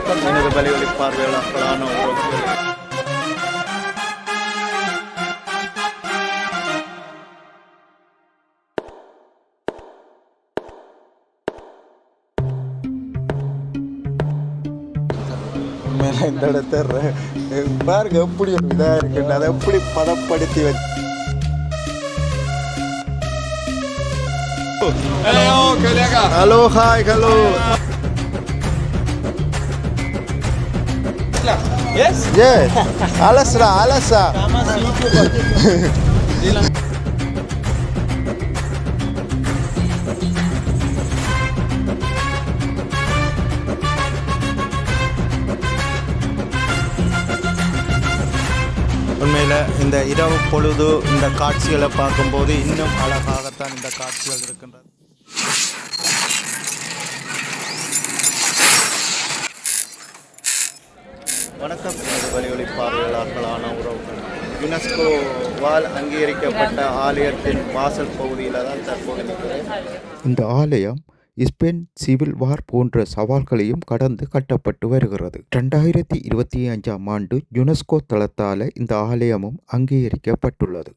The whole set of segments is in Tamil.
வணக்கம். எனது உறவுகளே உண்மையில இந்த இடத்த பாருங்க எப்படி ஒரு இதாக இருக்குன்னு அதை எப்படி பதப்படுத்தி வச்சு ஹலோ ஹாய் ஹலோ ஏ அலசுடா அலசா உண்மையில் இந்த இரவு பொழுது இந்த காட்சிகளை பார்க்கும்போது இன்னும் அழகாகத்தான் இந்த காட்சிகள் இருக்கின்றது. வணக்கம். எனது வலிவலி பார்வையாளர்களான உறவுகள். யுனெஸ்கோவால் அங்கீகரிக்கப்பட்ட ஆலயத்தின் வாசல் பகுதியில் தான் தற்போது இருக்கிறேன் இந்த ஆலயம் ஸ்பெயின் சிவில் வார் போன்ற சவால்களையும் கடந்து கட்டப்பட்டு வருகிறது. ரெண்டாயிரத்தி இருபத்தி அஞ்சாம் ஆண்டு யுனெஸ்கோ தளத்தால் இந்த ஆலயமும் அங்கீகரிக்கப்பட்டுள்ளது.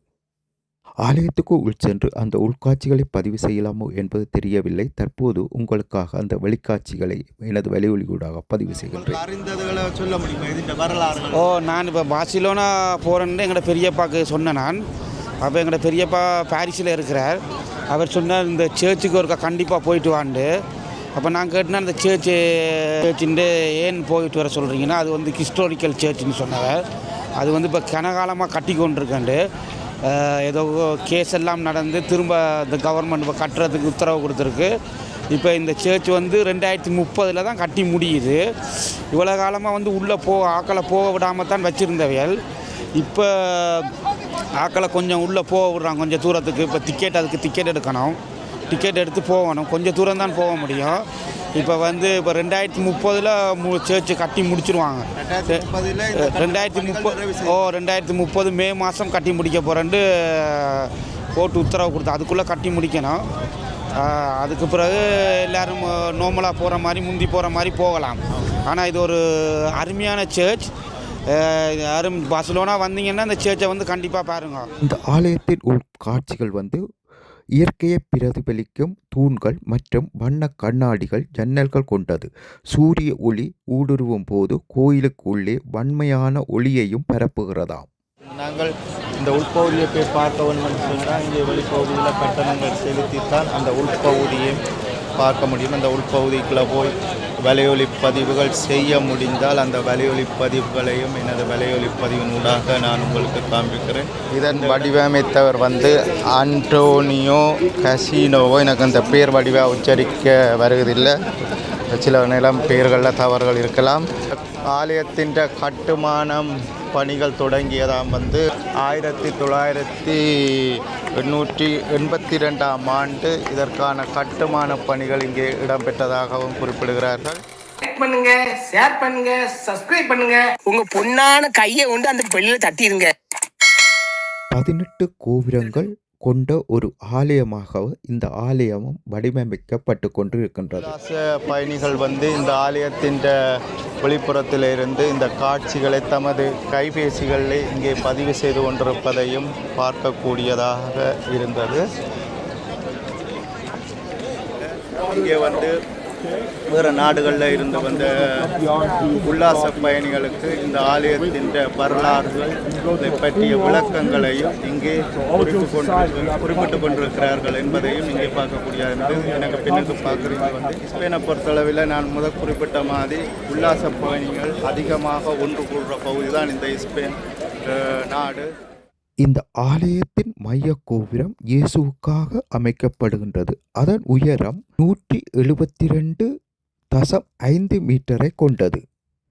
ஆலயத்துக்கு உள் சென்று அந்த உள்காட்சிகளை பதிவு செய்யலாமோ என்பது தெரியவில்லை. தற்போது உங்களுக்காக அந்த வெளிக்காட்சிகளை எனது வெளியொலியூடாக பதிவு செய்கின்றேன். அறிந்ததுகளை சொல்ல முடியுமா? இதுன்ற வரலாறு ஓ நான் இப்போ பார்சிலோனா போகிறேன்னு எங்களோட பெரியப்பாக்கு சொன்னேன் நான். அப்போ எங்களோட பெரியப்பா பாரிஸில் இருக்கிறார். அவர் சொன்னார் இந்த சர்ச்சுக்கு ஒருக்கா கண்டிப்பாக போயிட்டு வாண்டு. அப்போ நான் கேட்டேன்னா அந்த சர்ச்சு சர்ச்சுண்டு ஏன் போயிட்டு வர சொல்கிறீங்கன்னா அது வந்து ஹிஸ்டாரிக்கல் சர்ச்சுன்னு சொன்னவர் அது வந்து இப்போ கனகாலமாக கட்டி கொண்டிருக்கேன்டு அஹ், ஏதோ கேஸ் எல்லாம் நடந்து திரும்ப இந்த கவர்மெண்ட் இப்போ கட்டுறதுக்கு உத்தரவு கொடுத்துருக்கு. இப்போ இந்த சர்ச் வந்து ரெண்டாயிரத்தி முப்பதில் தான் கட்டி முடியுது. இவ்வளோ காலமாக வந்து உள்ளே போ ஆக்களை போக விடாமல் தான் வச்சுருந்தவையல் இப்போ ஆக்களை கொஞ்சம் உள்ளே போக விடுறாங்க கொஞ்சம் தூரத்துக்கு. இப்போ டிக்கெட் அதுக்கு டிக்கெட் எடுக்கணும். டிக்கெட் எடுத்து போகணும். கொஞ்சம் தூரம் தான் போக முடியும். இப்போ வந்து இப்போ ரெண்டாயிரத்தி முப்பதில் மு சர்ச்சு கட்டி முடிச்சிருவாங்க. ரெண்டாயிரத்தி முப்பது ஓ ரெண்டாயிரத்தி முப்பது மே மாதம் கட்டி முடிக்க போகிறேன்ட்டு கோர்ட்டு உத்தரவு கொடுத்தா அதுக்குள்ளே கட்டி முடிக்கணும். அதுக்கு பிறகு எல்லோரும் நோமலாக போகிற மாதிரி முந்தி போகிற மாதிரி போகலாம். ஆனால் இது ஒரு அருமையான சர்ச் யாரும் பஸ்லோனா வந்தீங்கன்னா இந்த சர்ச்சை வந்து கண்டிப்பாக பாருங்க. இந்த ஆலயத்தின் உள் காட்சிகள் வந்து இயற்கையை பிரதிபலிக்கும் தூண்கள் மற்றும் வண்ண கண்ணாடிகள் ஜன்னல்கள் கொண்டது. சூரிய ஒளி ஊடுருவும் போது கோயிலுக்கு உள்ளே வன்மையான ஒளியையும் பரப்புகிறதாம். நாங்கள் இந்த உள்பகுதியை போய் பார்க்க வேண்டும் சொன்னால் இங்கே வெளிப்பகுதியில் கட்டணங்கள் செலுத்தித்தான் அந்த உள்பகுதியை பார்க்க முடியும். அந்த உள்பகுதிக்குள்ளே போய் வலையொலி பதிவுகள் செய்ய முடிந்தால் அந்த வலையொலி பதிவுகளையும் எனது வலையொலி பதிவினூடாக நான் உங்களுக்கு காண்பிக்கிறேன். இதன் வடிவமைத்தவர் வந்து ஆண்டோனியோ கசினோவோ. எனக்கு அந்த பேர் வடிவ உச்சரிக்க வருவதில்லை. சில நிலம் பெயர்களில் தவறுகள் இருக்கலாம். ஆலயத்தின் கட்டுமானம் பணிகள் தொடங்கியதாம் வந்து ஆயிரத்தி தொள்ளாயிரத்தி எண்ணூற்றி எண்பத்தி ரெண்டாம் ஆண்டு இதற்கான கட்டுமான பணிகள் இங்கே இடம்பெற்றதாகவும் குறிப்பிடுகிறார்கள். பண்ணுங்க ஷேர் பண்ணுங்க சப்ஸ்கிரைப் பண்ணுங்க. உங்க பொண்ணான கையை கொண்டு அந்த பெல்லில தட்டிடுங்க பதினெட்டு கோபுரங்கள் கொண்ட ஒரு ஆலயமாக இந்த ஆலயமும் வடிவமைக்கப்பட்டு கொண்டு இருக்கின்றது பயணிகள் வந்து இந்த ஆலயத்தின் வெளிப்புறத்தில் இருந்து இந்த காட்சிகளை தமது கைபேசிகளில் இங்கே பதிவு செய்து கொண்டிருப்பதையும் பார்க்கக்கூடியதாக இருந்தது. இங்கே வந்து வேறு நாடுகளில் இருந்து வந்த உல்லாச பயணிகளுக்கு இந்த ஆலயத்தின் வரலாறுகள் இதை பற்றிய விளக்கங்களையும் இங்கே குறிப்பிட்டு கொண்டு குறிப்பிட்டு கொண்டிருக்கிறார்கள் என்பதையும் இங்கே பார்க்கக்கூடியது எனக்கு பின்னுக்கு பார்க்குறீங்க வந்து. ஸ்பெயினை பொறுத்தளவில் நான் முதல் குறிப்பிட்ட மாதிரி உல்லாச பயணிகள் அதிகமாக ஒன்று கூடுற பகுதி தான் இந்த ஸ்பெயின் நாடு. இந்த ஆலயத்தின் மைய கோபுரம் இயேசுவுக்காக அமைக்கப்படுகின்றது. அதன் உயரம் நூற்றி எழுபத்தி ரெண்டு தசம் ஐந்து மீட்டரை கொண்டது.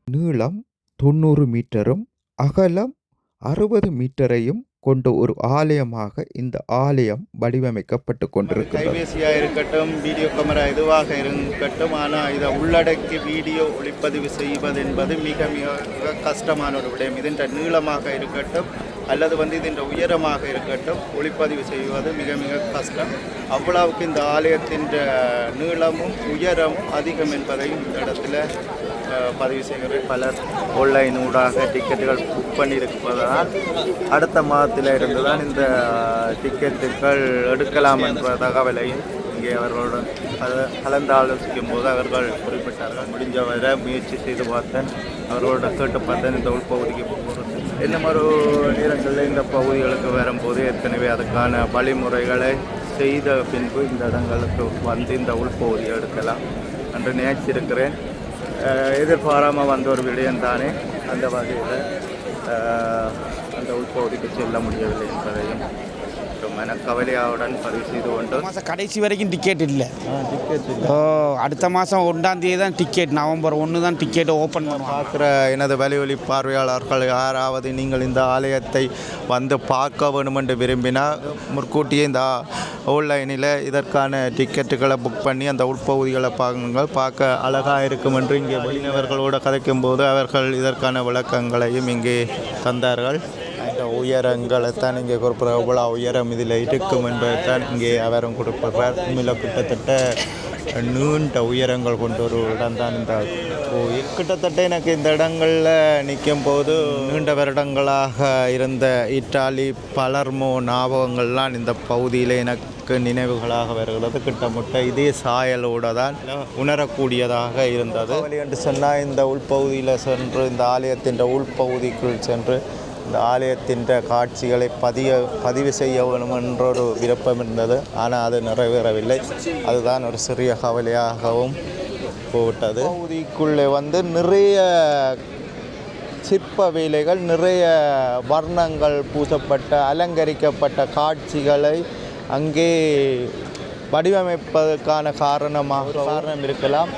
நீளம் தொண்ணூறு மீட்டரும் அகலம் அறுபது மீட்டரையும் கொண்ட ஒரு ஆலயமாக இந்த ஆலயம் வடிவமைக்கப்பட்டு கொண்டிருக்கிறது. கைபேசியாக இருக்கட்டும் வீடியோ கேமரா எதுவாக இருக்கட்டும் ஆனால் இதை உள்ளடக்கி வீடியோ ஒளிப்பதிவு செய்வது என்பது மிக மிக கஷ்டமான ஒரு விடயம். இதன் நீளமாக இருக்கட்டும் அல்லது வந்து இதன் உயரமாக இருக்கட்டும் ஒளிப்பதிவு செய்வது மிக மிக கஷ்டம். அவ்வளவுக்கு இந்த ஆலயத்தின் நீளமும் உயரமும் அதிகம் என்பதையும் இந்த இடத்துல பதிவு செய்கிற பலர் ஆன்லைன் ஊடாக டிக்கெட்டுகள் புக் பண்ணியிருப்பதால் அடுத்த மாதத்தில் இருந்து தான் இந்த டிக்கெட்டுகள் எடுக்கலாம் என்ற தகவலையும் இங்கே அவர்களுடன் கலந்து ஆலோசிக்கும் போது அவர்கள் குறிப்பிட்டார்கள். முடிஞ்சவரை முயற்சி செய்து பார்த்தேன். அவர்களோட கேட்டு பார்த்தேன். இந்த உள்பகுதிக்கு போகிறது இன்னும் ஒரு நேரங்களில் இந்த பகுதிகளுக்கு வரும்போது ஏற்கனவே அதுக்கான வழிமுறைகளை செய்த பின்பு இந்த இடங்களுக்கு வந்து இந்த உள்பகுதியை எடுக்கலாம். என்று நினைச்சிருக்கிறேன். எதிர்பாராமல் வந்த ஒரு விடயம் தானே அந்த வகையில் அந்த உள்பகுதிக்கு செல்ல முடியவில்லை என்பதையும் ஒரு மனக்கவலையாவுடன் பதிவு செய்து கொண்டு மாதம் கடைசி வரைக்கும் டிக்கெட் இல்லை. டிக்கெட் ஓ அடுத்த மாதம் ஒன்றாம் தேதி தான் டிக்கெட் நவம்பர் ஒன்று தான் டிக்கெட் ஓப்பன் பண்ணுவாங்க. பார்க்குற எனது வலிவலி பார்வையாளர்கள் யாராவது நீங்கள் இந்த ஆலயத்தை வந்து பார்க்க வேணுமென்று விரும்பினால் முற்கூட்டியே இந்த ஆன்லைனில் இதற்கான டிக்கெட்டுகளை புக் பண்ணி அந்த உட்பகுதிகளை பாருங்கள். பார்க்க அழகாக இருக்கும் என்று இங்கே வெளிநபர்களோடு கதைக்கும் போது அவர்கள் இதற்கான விளக்கங்களையும் இங்கே தந்தார்கள். உயரங்களைத்தான் உயரங்களை இங்கே குறிப்பிட எவ்வளோ உயரம் இதில் இருக்கும் என்பதைத்தான் இங்கே அவரும் கொடுப்பார் உண்மையில் கிட்டத்தட்ட நீண்ட உயரங்கள் கொண்ட ஒரு இடம் தான் இந்த கோயில். கிட்டத்தட்ட எனக்கு இந்த இடங்களில் நிற்கும் போது நீண்ட வருடங்களாக இருந்த இத்தாலி பலர்மோ ஞாபகங்கள்லாம் இந்த பகுதியில் எனக்கு நினைவுகளாக வருகிறது. கிட்டமுட்ட இதே சாயலோடு தான் உணரக்கூடியதாக இருந்தது. என்று சொன்னால் இந்த உள்பகுதியில் சென்று இந்த ஆலயத்தின் உள்பகுதிக்குள் சென்று இந்த ஆலயத்தின் காட்சிகளை பதிய பதிவு செய்ய வேணும் என்ற ஒரு விருப்பம் இருந்தது. ஆனால் அது நிறைவேறவில்லை. அதுதான் ஒரு சிறிய கவலையாகவும் போவிட்டது பகுதிக்குள்ளே வந்து நிறைய சிற்ப வேலைகள் நிறைய வர்ணங்கள் பூசப்பட்ட அலங்கரிக்கப்பட்ட காட்சிகளை அங்கே வடிவமைப்பதற்கான காரணமாக காரணம் இருக்கலாம்.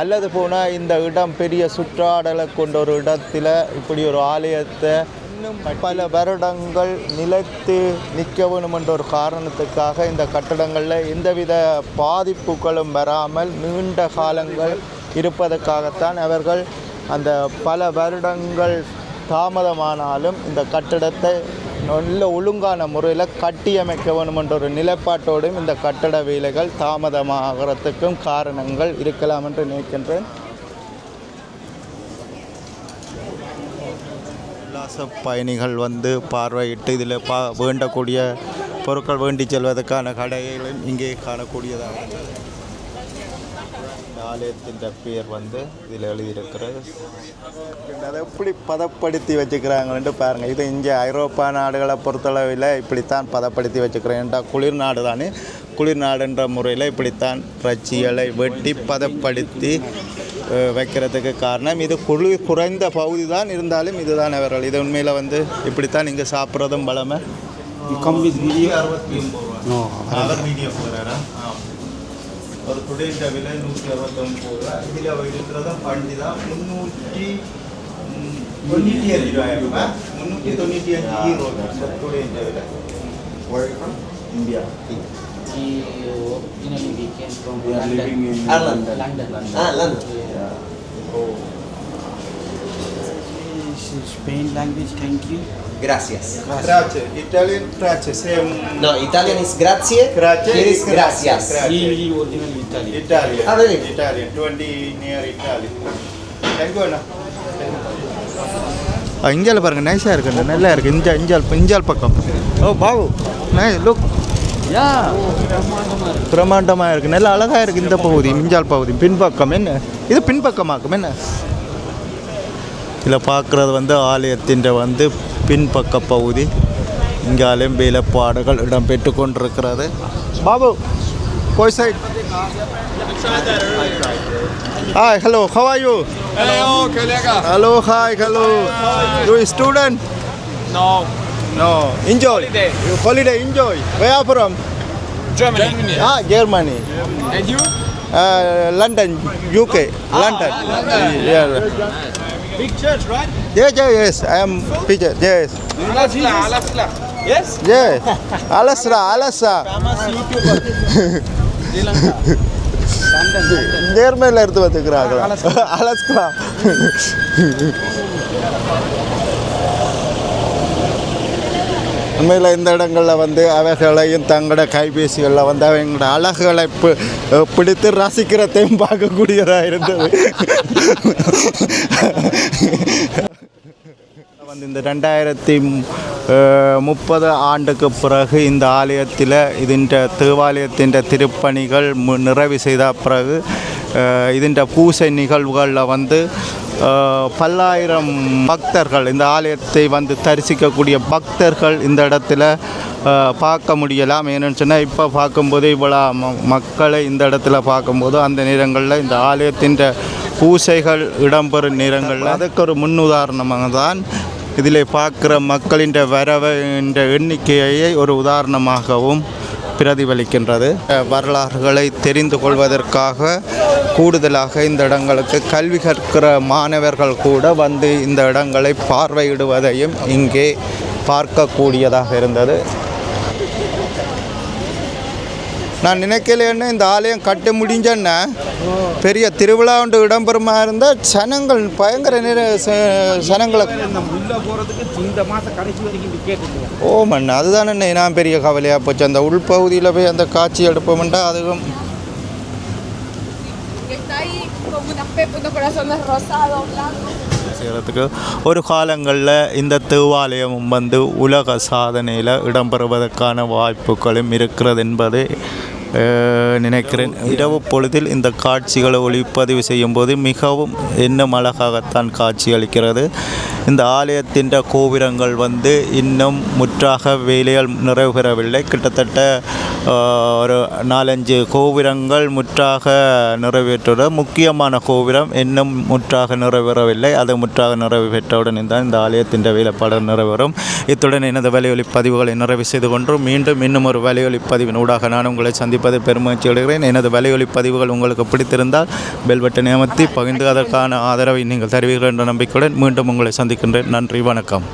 அல்லது போனால் இந்த இடம் பெரிய சுற்றாடலை கொண்ட ஒரு இடத்துல இப்படி ஒரு ஆலயத்தை இன்னும் பல வருடங்கள் நிலைத்து நிற்க வேணும் என்ற ஒரு காரணத்துக்காக இந்த கட்டடங்களில் எந்தவித பாதிப்புகளும் வராமல் நீண்ட காலங்கள் இருப்பதற்காகத்தான் அவர்கள் அந்த பல வருடங்கள் தாமதமானாலும் இந்த கட்டடத்தை நல்ல ஒழுங்கான முறையில் கட்டியமைக்க வேண்டும் என்ற ஒரு நிலைப்பாட்டோடும் இந்த கட்டட வேலைகள் தாமதமாகிறதுக்கும் காரணங்கள் இருக்கலாம் என்று நினைக்கின்றேன். உல்லாச பயணிகள் வந்து பார்வையிட்டு இதில் பா வேண்டக்கூடிய பொருட்கள் வேண்டி செல்வதற்கான கடைகளும் இங்கே காணக்கூடியதாக இருந்தது. ஆலயத்தின் பெயர் வந்து இதில் எழுதியிருக்கிறது. அதை எப்படி பதப்படுத்தி வச்சுக்கிறாங்கன்ட்டு பாருங்கள் இது இங்கே ஐரோப்பா நாடுகளை பொறுத்தளவில் இப்படித்தான் பதப்படுத்தி வச்சுக்கிறேன்டா குளிர் நாடு தானே? குளிர் நாடுன்ற முறையில் இப்படித்தான் ரச்சிகளை வெட்டி பதப்படுத்தி வைக்கிறதுக்கு காரணம். இது குளிர் குறைந்த பகுதி தான் இருந்தாலும் இதுதான் அவர்கள். இது உண்மையில் வந்து இப்படித்தான் இங்கே சாப்பிட்றதும் பலமை கம் வித் வீடியோ அறுபத்தி ஒம்பது ரூபா. அவர் வீடியோ போகிறாரா ஒரு விலை நூற்றி அறுபத்தொம்பது ரூபா. இதில் இருக்கிறதும் பண்டி தான் முந்நூற்றி ம், தொண்ணூற்றி அஞ்சு ரூபாய் முந்நூற்றி தொண்ணூற்றி அஞ்சு ஈரோ துடைந்த விலை. India. Originally we came from We are London. living in Ah, London. London. Ah, London. Spain language, thank you. Gracias. Grazie, Italian grazie, same No, Italian is grazie. Grazie Here is is grazie. gracias. Grazie. He original Italian. Italian. Ah, really? Italian, 20 near Italian. Thank you, அண்ணா இஞ்சால் பாருங்க நைஸாக இருக்குண்ணா நல்லா இருக்கு இஞ்சா இஞ்சால் இஞ்சால் பக்கம் ஓ பாவு நை லுக் பிரம்மாண்டமாக இருக்குது நல்லா அழகாக இருக்குது இந்த பகுதி மிஞ்சால் பகுதி. பின்பக்கம் என்ன? இது பின்பக்கமாக்கும் என்ன? இதில் பார்க்குறது வந்து ஆலயத்தின் வந்து பின்பக்க பகுதி. இங்காலையும் வேலைப்பாடுகள் இடம்பெற்று கொண்டிருக்கிறது. பாபு போய் side hi hello Hello, colleague. hello hi hello. You a student? No, no enjoy Holiday. You holiday enjoy where are you from Germany. ah Germany And you? uh, London UK London yeah Big church, right? yes yes yes I am Peter yes Alasla, Alasla. Yes. ஏ அலஸ்ரா அலசா நேர்மையில் எடுத்து வச்சுக்கிறாங்களா அலஸ்கா உண்மையில் இந்த இடங்களில் வந்து அவைகளையும் தங்களோட கைபேசிகளில் வந்து அவங்களோட அழகுகளை பிடித்து ரசிக்கிறதையும் பார்க்கக்கூடியதாக இருந்தது. வந்து இந்த ரெண்டாயிரத்தி முப்பது ஆண்டுக்கு பிறகு இந்த ஆலயத்தில் இதுன்ற தேவாலயத்தின் திருப்பணிகள் நிறைவு செய்த பிறகு இதுன்ற பூசை நிகழ்வுகளில் வந்து பல்லாயிரம் பக்தர்கள் இந்த ஆலயத்தை வந்து தரிசிக்கக்கூடிய பக்தர்கள் இந்த இடத்துல பார்க்க முடியலாம். ஏன்னு சொன்னால் இப்போ பார்க்கும்போது இவ்வளோ மக்களை இந்த இடத்துல பார்க்கும்போது அந்த நேரங்களில் இந்த ஆலயத்தின் பூசைகள் இடம்பெறும் நேரங்களில் அதுக்கு ஒரு முன்னுதாரணமாக தான் இதில் பார்க்குற மக்களின் வரவின் எண்ணிக்கையை ஒரு உதாரணமாகவும் பிரதிபலிக்கின்றது. வரலாறுகளை தெரிந்து கொள்வதற்காக கூடுதலாக இந்த இடங்களுக்கு கல்வி கற்கிற மாணவர்கள் கூட வந்து இந்த இடங்களை பார்வையிடுவதையும் இங்கே பார்க்கக்கூடியதாக இருந்தது. நான் நினைக்கலைன்னு இந்த ஆலயம் கட்ட முடிஞ்சேன்னா பெரிய திருவிழா ஒன்று இடம்பெறுமா இருந்தால் சனங்கள் பயங்கர நிற சனங்களை ஓமன் அதுதானே நான் பெரிய கவலையாக போச்சு அந்த உள்பகுதியில் போய் அந்த காட்சி எடுப்போம்ண்டா அதுவும். செய்கிறதுக்கு ஒரு காலங்களில் இந்த தேவாலயமும் வந்து உலக சாதனையில் இடம்பெறுவதற்கான வாய்ப்புகளும் இருக்கிறது என்பது நினைக்கிறேன். இரவு பொழுதில் இந்த காட்சிகளை ஒளிப்பதிவு செய்யும்போது மிகவும் இன்னும் அழகாகத்தான் காட்சி அளிக்கிறது. இந்த ஆலயத்தின் கோபுரங்கள் வந்து இன்னும் முற்றாக வேலைகள் நிறைவேறவில்லை கிட்டத்தட்ட ஒரு நாலஞ்சு கோபுரங்கள் முற்றாக நிறைவேற்றுற முக்கியமான கோபுரம் இன்னும் முற்றாக நிறைவேறவில்லை. அது முற்றாக நிறைவேற்றவுடன் தான் இந்த ஆலயத்தின் வேலைப்பாடு நிறைவேறும். இத்துடன் எனது வலியொலி பதிவுகளை நிறைவு செய்து கொண்டு மீண்டும் இன்னும் ஒரு வலியொலி பதிவின் ஊடாக நான் உங்களை சந்திப்பது பெருமகிழ்ச்சி அடைகிறேன் எனது வலையொலி பதிவுகள் உங்களுக்கு பிடித்திருந்தால் பெல் பட்டனை அமர்த்தி பகிர்ந்து அதற்கான ஆதரவை நீங்கள் தருவீர்கள் என்ற நம்பிக்கையுடன் மீண்டும் உங்களை சந்திக்கின்றேன். நன்றி வணக்கம்.